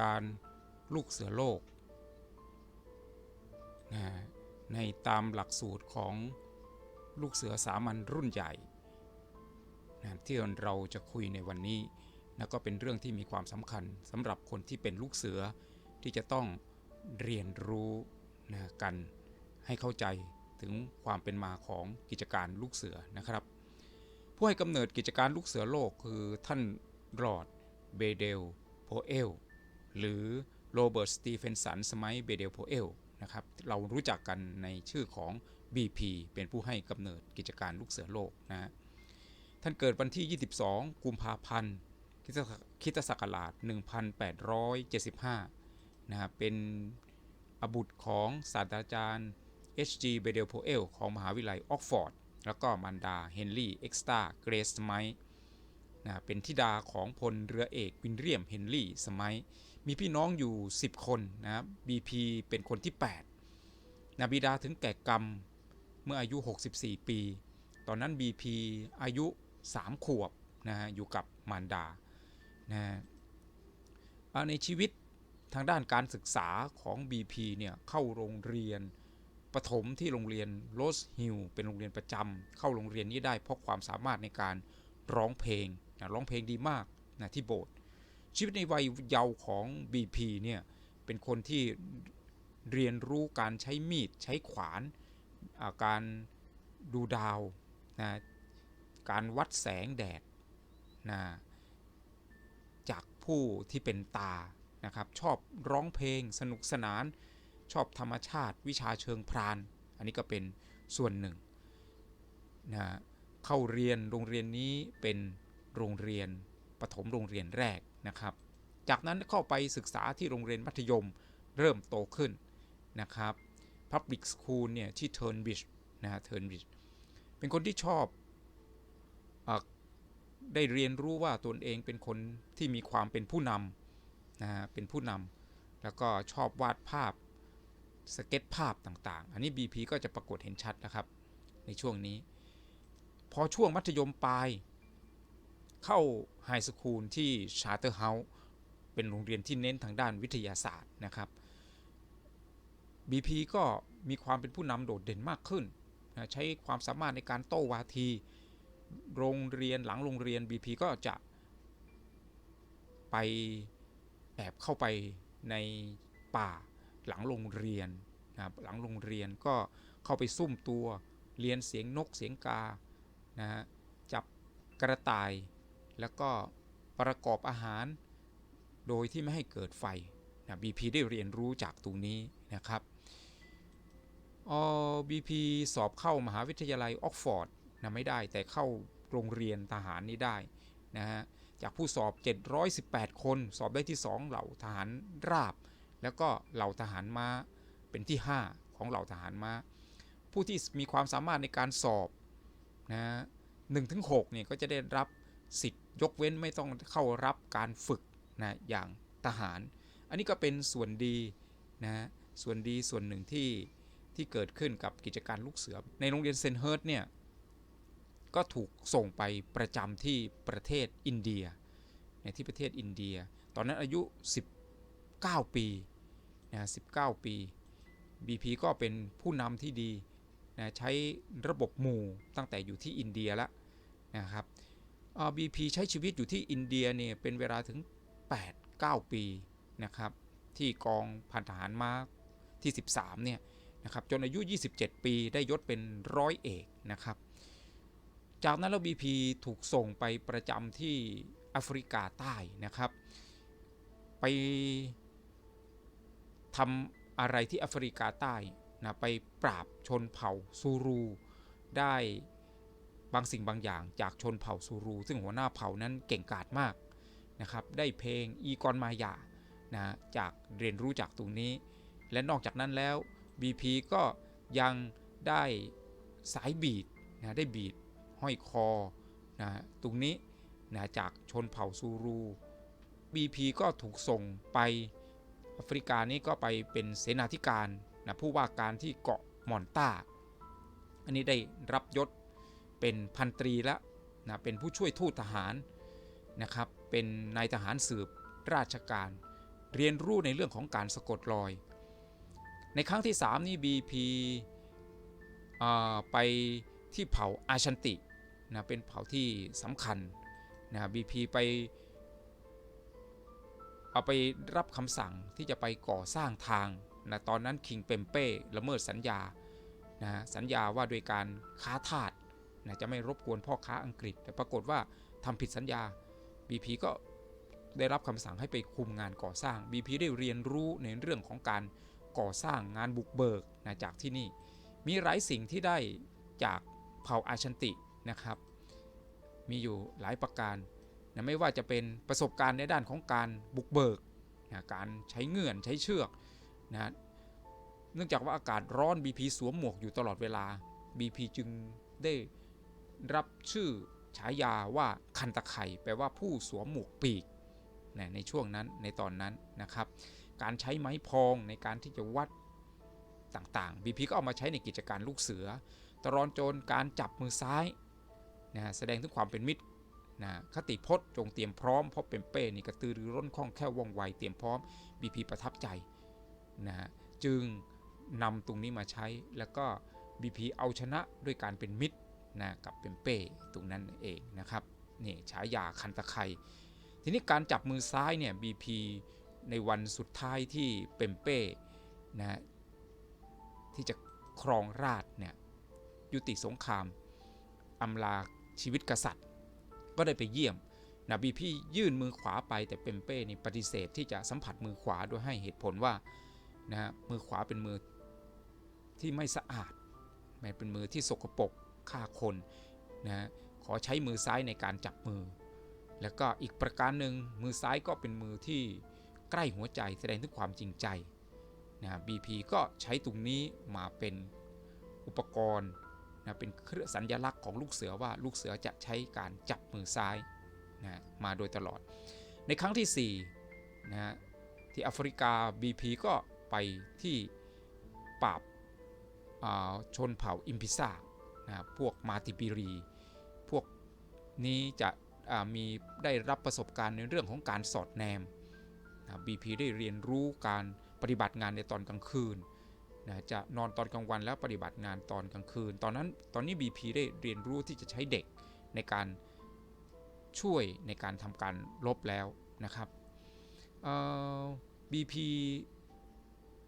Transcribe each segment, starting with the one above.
การลูกเสือโลกนะในตามหลักสูตรของลูกเสือสามัญรุ่นใหญ่นะที่เราจะคุยในวันนี้นะก็เป็นเรื่องที่มีความสำคัญสำหรับคนที่เป็นลูกเสือที่จะต้องเรียนรู้นะกันให้เข้าใจถึงความเป็นมาของกิจการลูกเสือนะครับ ผู้ให้กำเนิดกิจการลูกเสือโลกคือท่านรอดเบเดลโพเอล หรือโรเบิร์ตสตีเฟนสันสมัยเบเดลโพเอลนะครับเรารู้จักกันในชื่อของ BP เป็นผู้ให้กำเนิดกิจการลูกเสือโลกนะฮะท่านเกิดวันที่ 22 กุมภาพันธ์คิตคริสตศักราช 1875 นะครับเป็นอบุตรของศาสตราจารย์ H.G. b e d e l p o e l ของมหาวิทยาลัยออกฟอร์ด แล้วก็มารดาเฮนรี่เอ็กซ์ตาเกรสสมัยนะเป็นธิดาของพลเรือเอกวินเรียมเฮนรี่สมัย มีพี่น้องอยู่ 10 คนนะครับ BP เป็นคนที่ 8นะบิดาถึงแก่กรรมเมื่ออายุ 64 ปี ตอนนั้น BP อายุ 3 ขวบนะฮะ อยู่กับมารดา นะาในชีวิตทางด้านการศึกษาของ BP เนี่ย เข้าโรงเรียนประถมที่โรงเรียนโรสฮิลเป็นโรงเรียนประจำ เข้าโรงเรียนนี้ได้เพราะความสามารถในการร้องเพลงนะร้องเพลงดีมากนะที่โบสถ์ ชีวิตในวัยเยาว์ของ BP เนี่ยเป็นคนที่เรียนรู้การใช้มีดใช้ขวานาการดูดาวนะการวัดแสงแดดนะจากผู้ที่เป็นตานะครับชอบร้องเพลงสนุกสนาน ชอบธรรมชาติวิชาเชิงพราน อันนี้ก็เป็นส่วนหนึ่งนะเข้าเรียนโรงเรียนนี้เป็นโรงเรียนปฐมโรงเรียนแรก นะครับ จากนั้นเข้าไปศึกษาที่โรงเรียนมัธยมเริ่มโตขึ้นนะครับ Public School เนี่ยที่เทิร์นบิชนะฮะเทิร์นบิชเป็นคนที่ชอบอได้เรียนรู้ว่าตนเองเป็นคนที่มีความเป็นผู้นำนะฮะเป็นผู้นำแล้วก็ชอบวาดภาพสเก็ตภาพต่างๆ อันนี้ BP ก็จะปรากฏเห็นชัดนะครับ ในช่วงนี้ พอช่วงมัธยมปลาย เข้าไฮสคูลที่ชาร์เตอร์เฮาส์เป็นโรงเรียนที่เน้นทางด้านวิทยาศาสตร์นะครับ BP ก็มีความเป็นผู้นำโดดเด่นมากขึ้นนะใช้ความสามารถในการโต้วาที โรงเรียนหลังโรงเรียน BP ก็จะไปแอบเข้าไปในป่าหลังโรงเรียนนะครับหลังโรงเรียนก็เข้าไปซุ่มตัวเรียนเสียงนกเสียงกานะฮะจับกระต่าย แล้วก็ประกอบอาหารโดยที่ไม่ให้เกิดไฟนะ BP ได้เรียนรู้จากตรงนี้นะครับออ BP สอบเข้ามหาวิทยาลัยออกฟอร์ดนะไม่ได้แต่เข้าโรงเรียนทหารนี้ได้นะฮะจากผู้สอบ 718 คนสอบได้ที่ 2 เหล่าทหารราบ แล้วก็เหล่าทหารม้าเป็นที่ 5 ของเหล่าทหารม้า ผู้ที่มีความสามารถในการสอบนะหนึ่งถึงหกเนี่ยก็จะได้รับ สิทธิ์ยกเว้นไม่ต้องเข้ารับการฝึกนะอย่างทหาร อันนี้ก็เป็นส่วนดีนะส่วนดีส่วนหนึ่งที่ที่เกิดขึ้นกับกิจการลูกเสือ ในโรงเรียนเซนเฮิร์ตเนี่ยก็ถูกส่งไปประจำที่ประเทศอินเดียในที่ประเทศอินเดีย ตอนนั้นอายุ 19 ปีนะ19 ปี BP ก็เป็นผู้นำที่ดีนะใช้ระบบหมู่ตั้งแต่อยู่ที่อินเดียแล้วนะครับ BP ใช้ชีวิตอยู่ที่อินเดียเนี่ยเป็นเวลาถึง 8-9 ปีนะครับที่กองพันทหารมาที่ 13เนี่ยนะครับจนอายุ 27 ปีได้ยศเป็นร้อยเอกนะครับจากนั้นแล้ว BP ถูกส่งไปประจำที่แอฟริกาใต้นะครับ ไปทำอะไรที่แอฟริกาใต้นะไปปราบชนเผ่าซูรูได้ บางสิ่งบางอย่างจากชนเผ่าซูรู ซึ่งหัวหน้าเผ่านั้นเก่งกาจมากนะครับ ได้เพลงอีกอนมายานะจากเรียนรู้จากตรงนี้ และนอกจากนั้นแล้ว BP ก็ยังได้สายบีดนะได้บีดห้อยคอนะตรงนี้นะจากชนเผ่าซูรู BP ก็ถูกส่งไปแอฟริกานี้ก็ไปเป็นเสนาธิการนะผู้ว่าการที่เกาะมอนตาอันนี้ได้รับยศ เป็นพันตรีละนะเป็นผู้ช่วยทูตทหารนะครับ เป็นนายทหารสืบราชการ เรียนรู้ในเรื่องของการสะกดรอย ในครั้งที่ 3 นี่ BP อ่าไปที่เผ่าอาชันตินะเป็นเผ่าที่สำคัญนะ BP ไปเอาไปรับคำสั่งที่จะไปก่อสร้างทางนะตอนนั้นคิงเปมเป้ละเมิดสัญญานะสัญญาว่าโดยการค้าทาส นะจะไม่รบกวนพ่อค้าอังกฤษ แต่ปรากฏว่าทำผิดสัญญา BP ก็ได้รับคำสั่งให้ไปคุมงานก่อสร้าง BP ได้เรียนรู้ในเรื่องของการก่อสร้างงานบุกเบิกนะจากที่นี่ มีหลายสิ่งที่ได้จากเผ่าอาชันตินะครับ มีอยู่หลายประการนะไม่ว่าจะเป็นประสบการณ์ในด้านของการบุกเบิกนะการใช้เงื่อนใช้เชือกนะเนื่องจากว่าอากาศร้อน BP สวมหมวกอยู่ตลอดเวลา BP จึงได้ รับชื่อฉายาว่าคันตะไคแปลว่าผู้สวมหมวกปีกนะในช่วงนั้นในตอนนั้นนะครับ การใช้ไม้พองในการที่จะวัดต่างๆ BP ก็เอามาใช้ในกิจการลูกเสือ ตรอนโจรการจับมือซ้ายนะแสดงถึงความเป็นมิตรนะคติพจน์จงเตรียมพร้อมเพราะเป็นเป้นี่กระตือรือร้นคล่องแคล่วว่องไวเตรียมพร้อม BP ประทับใจนะจึงนำตรงนี้มาใช้แล้วก็ BP เอาชนะด้วยการเป็นมิตร นะกับเป็นเป้ตรงนั้นเองนะครับนี่ฉายาคันตะไครทีนี้การจับมือซ้ายเนี่ย BP ในวันสุดท้ายที่เปมเป้นะที่จะครองราชเนี่ยยุติสงครามอำลาชีวิตกษัตริย์ ก็ได้ไปเยี่ยมนะบีพี่ยื่นมือขวาไปแต่เปมเป้นี่ปฏิเสธที่จะสัมผัสมือขวาโดยให้เหตุผลว่านะมือขวาเป็นมือที่ไม่สะอาดแม้เป็นมือที่สกปรก ฆ่าคนนะขอใช้มือซ้ายในการจับมือ แล้วก็อีกประการหนึ่งมือซ้ายก็เป็นมือที่ใกล้หัวใจแสดงถึงความจริงใจนะ BP ก็ใช้ตรงนี้มาเป็นอุปกรณ์นะเป็นเครื่องสัญลักษณ์ของลูกเสือว่าลูกเสือจะใช้การจับมือซ้ายนะมาโดยตลอด ในครั้งที่4นะที่แอฟริกา BP ก็ไปที่ปราบชนเผ่าอิมพิซา นะพวกมาติบิรี พวกนี้จะมีได้รับประสบการณ์ในเรื่องของการสอดแนมนะ BP ได้เรียนรู้การปฏิบัติงานในตอนกลางคืนนะจะนอนตอนกลางวันแล้วปฏิบัติงานตอนกลางคืน ตอนนั้นตอนนี้ BP ได้เรียนรู้ที่จะใช้เด็กในการช่วยในการทำการลบแล้วนะครับ BP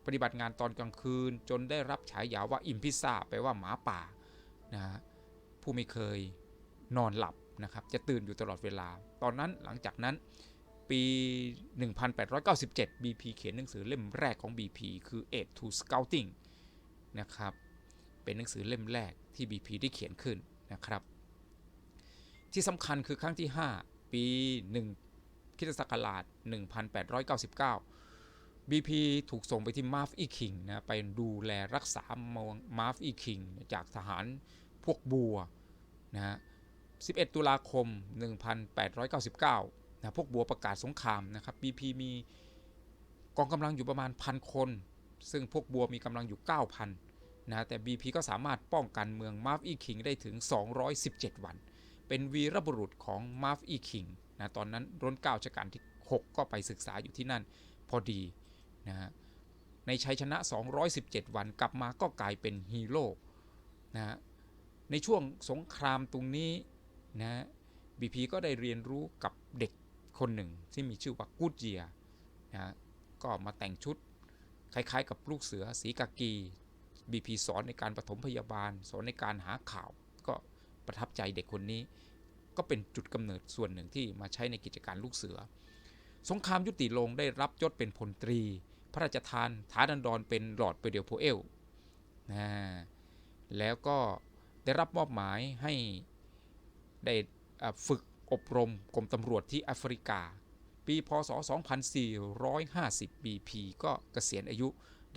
ปฏิบัติงานตอนกลางคืน จนได้รับฉายาว่าอิมพิซซ่าแปลว่าหมาป่า นะผู้ไม่เคยนอนหลับนะครับจะตื่นอยู่ตลอดเวลา ตอนนั้นหลังจากนั้นปี 1897 BP เขียนหนังสือเล่มแรกของ BP คือ Aid to Scouting นะครับ เป็นหนังสือเล่มแรกที่ BP ได้เขียนขึ้นนะครับ ที่สำคัญคือครั้งที่ 5 ปี 1คิศักราช 1899 BP ถูกส่งไปที่มาร์ฟอีคิงนะ ไปดูแลรักษาเมืองมาร์ฟอีคิงจากทหาร พวกบัวนะฮะ11 ตุลาคม 1899นะพวกบัวประกาศสงครามนะครับ BP มีกองกำลังอยู่ประมาณพันคน ซึ่งพวกบัวมีกำลังอยู่ 9,000นะแต่ BP ก็สามารถป้องกันเมืองมาร์ฟอีคิงได้ถึง 217 วัน เป็นวีรบุรุษของมาร์ฟอีคิงนะตอนนั้นร้นเก้าชการที่ 6 ก็ไปศึกษาอยู่ที่นั่นพอดีนะในชัยชนะ 217 วันกลับมาก็กลายเป็นฮีโร่นะ ในช่วงสงครามตรงนี้นะ BP ก็ได้เรียนรู้กับเด็กคนหนึ่งที่มีชื่อว่ากูดเจียนะก็มาแต่งชุดคล้ายๆ กับลูกเสือสีกากี BP สอนในการปฐมพยาบาล สอนในการหาข่าว ก็ประทับใจเด็กคนนี้ ก็เป็นจุดกำเนิดส่วนหนึ่งที่มาใช้ในกิจการลูกเสือ สงครามยุติลงได้รับยศเป็นพลตรี พระราชทานฐานันดรเป็นหลอดเปเดลโพเอลนะแล้วก็ ได้รับมอบหมายให้ได้ฝึกอบรมกรมตำรวจที่แอฟริกา ปีพศ 2450 BP ก็เกษียณอายุ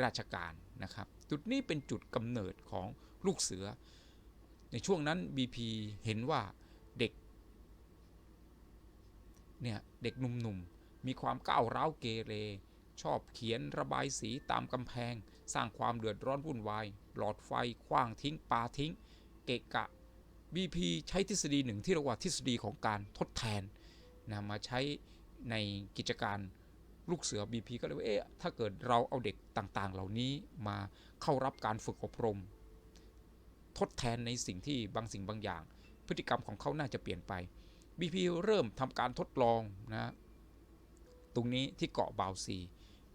ราชการนะครับ จุดนี้เป็นจุดกำเนิดของลูกเสือ ในช่วงนั้น BP เห็นว่าเด็กเนี่ยเด็กหนุ่มๆ มีความก้าวร้าวเกเร ชอบเขียนระบายสีตามกำแพง สร้างความเดือดร้อนวุ่นวาย หลอดไฟคว้างทิ้งปาทิ้ง เกะกะ BP ใช้ทฤษฎีหนึ่งที่เรียกว่าทฤษฎีของการทดแทนนะมาใช้ในกิจการลูกเสือ BP ก็เลยว่าเอ๊ะถ้าเกิดเราเอาเด็กต่างๆ เหล่านี้มาเข้ารับการฝึกอบรม ทดแทนในสิ่งที่บางสิ่งบางอย่าง พฤติกรรมของเขาน่าจะเปลี่ยนไป BP เริ่มทำการทดลองนะตรงนี้ที่เกาะบาวซี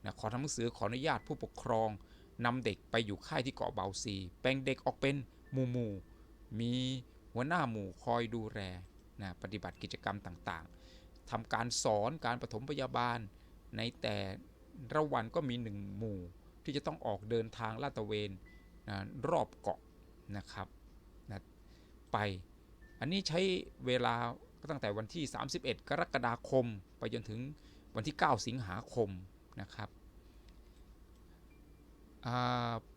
นะขอทำหนังสือขออนุญาตผู้ปกครองนำเด็กไปอยู่ค่ายที่เกาะบาวซีแบ่งเด็กออกเป็นหมู่หมู่ๆ มีหัวหน้าหมู่คอยดูแลนะปฏิบัติกิจกรรมต่างๆทำการสอนการปฐมพยาบาล ในแต่ละวันก็มีหนึ่งหมู่ที่จะต้องออกเดินทางลาดตระเวนนะรอบเกาะนะครับนะไป อันนี้ใช้เวลาก็ตั้งแต่วันที่ 31 กรกฎาคม ไปจนถึงวันที่ 9 สิงหาคมนะครับ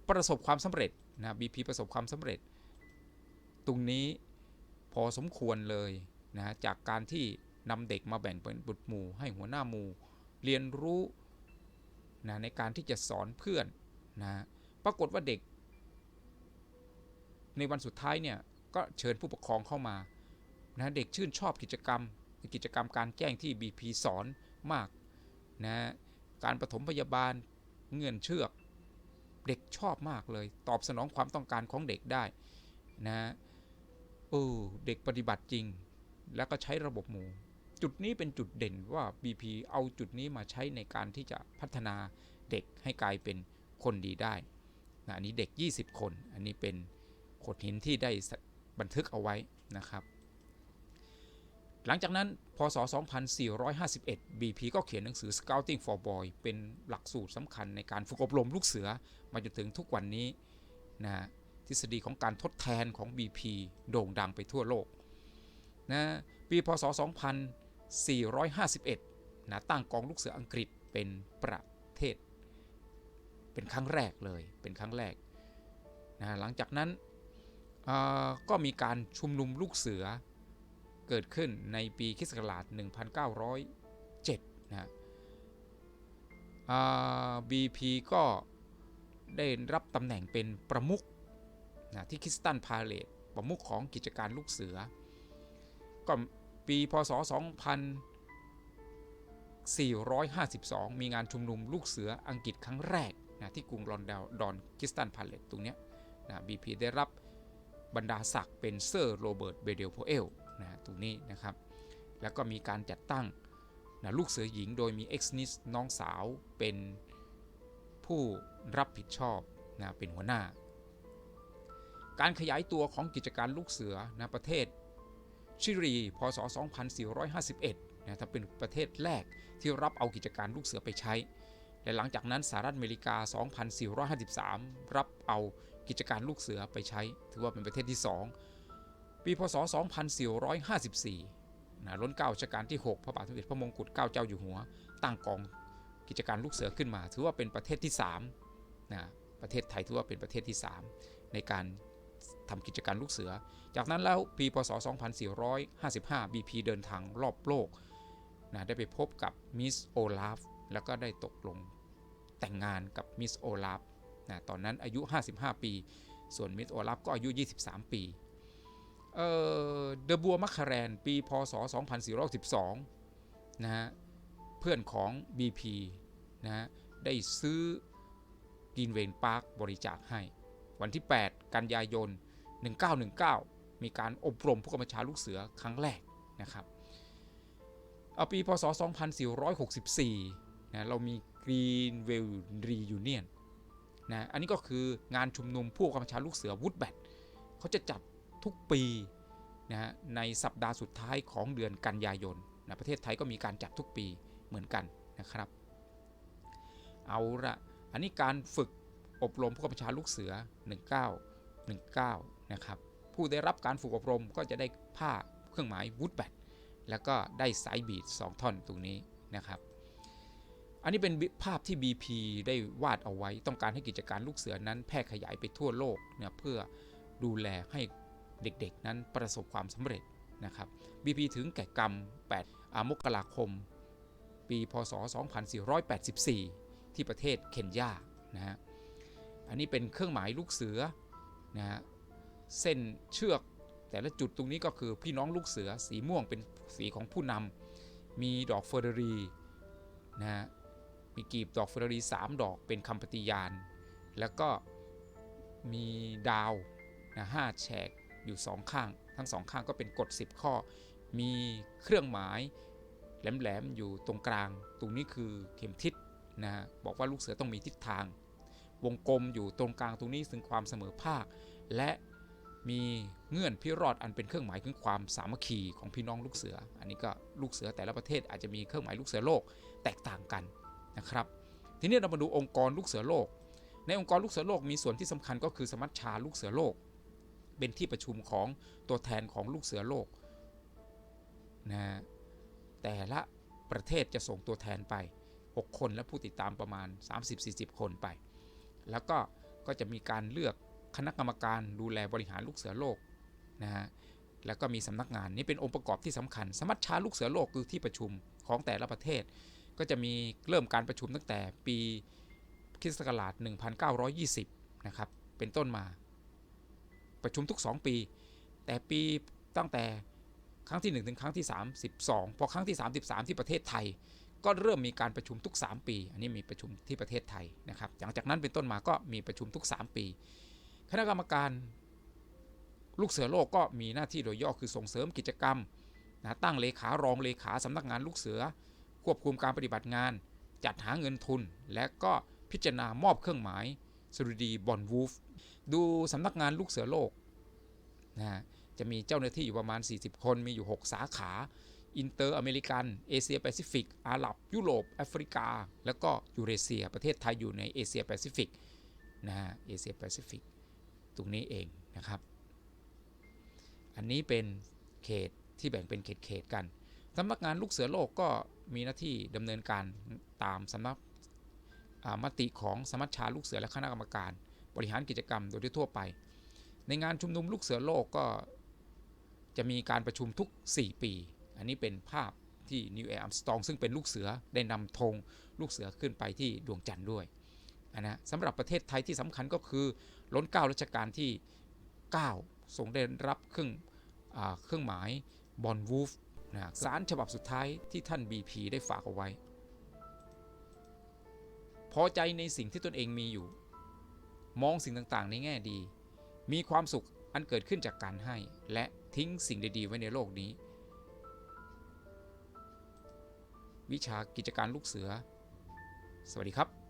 ประสบความสำเร็จนะ BP ประสบความสำเร็จ ตรงนี้พอสมควรเลยนะจากการที่นำเด็กมาแบ่งเป็นบุตรหมู่ให้หัวหน้าหมู่ เรียนรู้นะในการที่จะสอนเพื่อนนะปรากฏว่าเด็ก ในวันสุดท้ายเนี่ยก็เชิญผู้ปกครองเข้ามานะเด็กชื่นชอบกิจกรรมกิจกรรมการแจ้งที่ BP สอนมากนะการปฐมพยาบาลเงื่อนเชือก เด็กชอบมากเลย ตอบสนองความต้องการของเด็กได้นะ ออเด็กปฏิบัติจริง แล้วก็ใช้ระบบหมู่ จุดนี้เป็นจุดเด่นว่า BP เอาจุดนี้มาใช้ในการที่จะพัฒนาเด็กให้กลายเป็นคนดีได้นะอันนี้เด็ก 20 คน อันนี้เป็นโขดหินที่ได้บันทึกเอาไว้นะครับ หลังจากนั้น พศ 2451 BP ก็เขียนหนังสือ Scouting for Boy เป็นหลักสูตรสำคัญในการฝึกอบรมลูกเสือมาจนถึงทุกวันนี้นะ ทฤษฎีของการทดแทนของ BP โด่งดังไปทั่วโลกนะปีพศ 2451นะตั้งกองลูกเสืออังกฤษเป็นประเทศ เป็นครั้งแรกเลยเป็นครั้งแรกนะหลังจากนั้นก็มีการชุมนุมลูกเสือเกิดขึ้นในปีคศักราช1907นะ BP ก็ได้รับตำแหน่งเป็นประมุข นะที่คิสตันพาเลตประมุขของกิจการลูกเสือ ก็ปีพศ 2452 มีงานชุมนุมลูกเสืออังกฤษครั้งแรกนะที่กรุงลอนดอนคิสตันพาเลตตรงนี้นะ BP ได้รับบรรดาศักดิ์เป็นเซอร์โรเบิร์ตเบเดลโพเอลนะตรงนี้นะครับ แล้วก็มีการจัดตั้งนะลูกเสือหญิงโดยมีเอ็กซ์นิสน้องสาวเป็นผู้รับผิดชอบนะเป็นหัวหน้า การขยายตัวของกิจการลูกเสือในประเทศ ชิลี พศ 2451นะถ้าเป็นประเทศแรกที่รับเอากิจการลูกเสือไปใช้ และหลังจากนั้นสหรัฐอเมริกา 2453 รับเอากิจการลูกเสือไปใช้ ถือว่าเป็นประเทศที่ 2 ปี พศ 2454นะล้นเก้ารัชกาลที่ 6 พระบาทสมเด็จพระมงกุฎเกล้าเจ้าอยู่หัว ตั้งกองกิจการลูกเสือขึ้นมา ถือว่าเป็นประเทศที่3นะประเทศไทยถือว่าเป็นประเทศที่ 3 ในการ ทำกิจการลูกเสือ จากนั้นแล้วปีพศ 2455 BP เดินทางรอบโลกนะได้ไปพบกับมิสโอลาฟแล้วก็ได้ตกลงแต่งงานกับมิสโอลาฟนะตอนนั้นอายุ 55 ปี ส่วนมิสโอลาฟก็อายุ 23 ปีเดอะบัวมัคคาแรนปีพศ 2412 นะฮะ เพื่อนของ BP นะฮะ ได้ซื้อกินเวนพาร์คบริจาคให้ วันที่ 8 กันยายน 1919 มีการอบรมผู้กำกับชาลูกเสือครั้งแรกนะครับเอาปีพศ 2464นะเรามีกรีนเวลรียูเนียนนะอันนี้ก็คืองานชุมนุมผู้กำกับชาลูกเสือวูดแบทเขาจะจัดทุกปีนะในสัปดาห์สุดท้ายของเดือนกันยายนนะประเทศไทยก็มีการจัดทุกปีเหมือนกันนะครับ เอาละอันนี้การฝึกอบรมผู้กำกับชาลูกเสือ 1919 นะครับผู้ได้รับการฝึกอบรมก็จะได้ผ้าเครื่องหมายวูดแบทแล้วก็ได้สายบีด2ท่อนตรงนี้นะครับ อันนี้เป็นภาพที่ BP ได้วาดเอาไว้ต้องการให้กิจการลูกเสือนั้นแพร่ขยายไปทั่วโลกเนี่ยเพื่อดูแลให้เด็กๆนั้นประสบความสำเร็จนะครับ BP ถึงแก่กรรม 8 มกราคม ปี พศ 2484 ที่ประเทศเคนยานะฮะอันนี้เป็นเครื่องหมายลูกเสือนะฮะ เส้นเชือก แต่ละจุดตรงนี้ก็คือพี่น้องลูกเสือสีม่วงเป็นสีของผู้นำมีดอกเฟอร์เรรีนะฮะมีกีบดอกเฟอร์เรรี3ดอกเป็นคำปฏิญาณ แล้วก็มีดาวนะห้าแฉกอยู่สองข้าง ทั้งสองข้างก็เป็นกฎ 10 ข้อ มีเครื่องหมายแหลมๆอยู่ตรงกลาง ตรงนี้คือเข็มทิศนะฮะบอกว่าลูกเสือต้องมีทิศทาง วงกลมอยู่ตรงกลางตรงนี้ซึ่งความเสมอภาค และ มีเงื่อนพิรอดอันเป็นเครื่องหมายถึงความสามัคคีของพี่น้องลูกเสือ อันนี้ก็ลูกเสือแต่ละประเทศอาจจะมีเครื่องหมายลูกเสือโลกแตกต่างกันนะครับ ทีนี้เรามาดูองค์กรลูกเสือโลก ในองค์กรลูกเสือโลกมีส่วนที่สำคัญก็คือสมัชชาลูกเสือโลก เป็นที่ประชุมของตัวแทนของลูกเสือโลกนะแต่ละประเทศจะส่งตัวแทนไป 6 คนและผู้ติดตามประมาณ 30-40 คนไป แล้วก็ก็จะมีการเลือก คณะกรรมการดูแลบริหารลูกเสือโลกนะฮะแล้วก็มีสำนักงานนี่เป็นองค์ประกอบที่สำคัญ สมัชชาลูกเสือโลกคือที่ประชุมของแต่ละประเทศ ก็จะมีเริ่มการประชุมตั้งแต่ปีคริสต์ศักราช1920 นะครับ เป็นต้นมา ประชุมทุก 2 ปี แต่ปีตั้งแต่ครั้งที่ 1 ถึงครั้งที่ 32 พอครั้งที่ 33 ที่ประเทศไทย ก็เริ่มมีการประชุมทุก 3 ปี อันนี้มีประชุมที่ประเทศไทยนะครับหลังจากนั้นเป็นต้นมาก็มีประชุมทุก 3 ปี คณะกรรมการ ลูกเสือโลกก็มีหน้าที่โดยย่อคือส่งเสริมกิจกรรมนะตั้งเลขารองเลขาสำนักงานลูกเสือ ควบคุมการปฏิบัติงาน จัดหาเงินทุน และก็พิจารณามอบเครื่องหมายสรุดีบอนวูฟดูสำนักงานลูกเสือโลกนะจะมีเจ้าหน้าที่อยู่ประมาณ 40 คน มีอยู่ 6 สาขา อินเตอร์อเมริกัน เอเชียแปซิฟิก อาหรับ ยุโรป แอฟริกา แล้วก็ยูเรเซีย ประเทศไทยอยู่ในเอเชียแปซิฟิกนะฮะ เอเชียแปซิฟิก ตรงนี้เองนะครับ อันนี้เป็นเขตที่แบ่งเป็นเขตเขตๆกันสำนักงานลูกเสือโลกก็มีหน้าที่ดำเนินการตามสำนักมติของสมัชชาลูกเสือและคณะกรรมการ บริหารกิจกรรมโดยทั่วไป ในงานชุมนุมลูกเสือโลกก็จะมีการประชุมทุก 4 ปี อันนี้เป็นภาพที่นิวแอร์อัมสตองซึ่งเป็นลูกเสือได้นำธงลูกเสือขึ้นไปที่ดวงจันทร์ด้วย นะสำหรับประเทศไทยที่สำคัญก็คือล้นเก้ารัชกาลที่ 9 ทรงได้รับเครื่องอเครื่องหมายบอลวูฟนะสารฉบับสุดท้ายที่ท่าน BP ได้ฝากเอาไว้ พอใจในสิ่งที่ตนเองมีอยู่ มองสิ่งต่างๆ ในแง่ดี มีความสุขอันเกิดขึ้นจากการให้ และทิ้งสิ่งดีๆ ไว้ในโลกนี้ วิชากิจการลูกเสือ สวัสดีครับ